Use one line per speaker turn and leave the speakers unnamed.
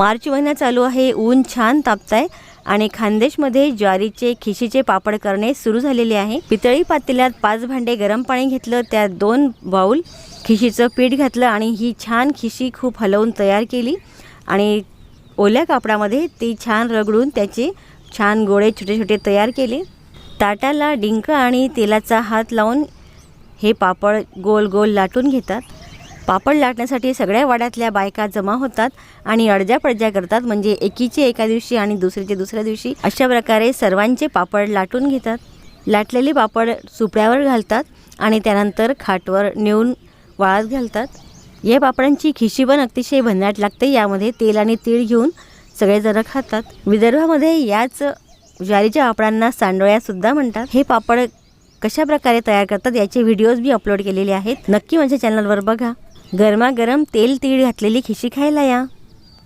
मार्च महिना चालू आहे. ऊन छान तापताय आणि खानदेशमध्ये ज्वारीचे खिशीचे पापड करणे सुरू झालेले आहे. पितळी पातेल्यात पाच भांडे गरम पाणी घेतलं त्यात दोन बाऊल खिशीचं पीठ घातलं आणि ही छान खिशी खूप हलवून तयार केली आणि ओल्या कापडामध्ये ती छान रगडून त्याचे छान गोळे छोटे छोटे तयार केले. ताटाला डिंक आणि तेलाचा हात लावून हे पापड गोल गोल लाटून घेतात. पापड लाटण्यासाठी सगळ्या वाड्यातल्या बायका जमा होतात आणि अडज्या पडज्या करतात. म्हणजे एकीचे एका दिवशी आणि दुसरीचे दुसऱ्या दिवशी अशा प्रकारे सर्वांचे पापड लाटून घेतात. लाटलेले पापड सुपड्यावर घालतात आणि त्यानंतर खाटवर नेऊन वाळत घालतात. या पापडांची खिशी पण अतिशय भन्नाट लागते. यामध्ये तेल आणि तीळ घेऊन सगळेजण खातात. विदर्भामध्ये याच ज्वारीच्या पापडांना सांडोळ्यासुद्धा म्हणतात. हे पापड कशा प्रकारे तयार करतात याचे व्हिडिओज मी अपलोड केलेले आहेत. नक्की माझ्या चॅनलवर बघा. गरमागरम तेल तीळ घातलेली खिशी खायला या.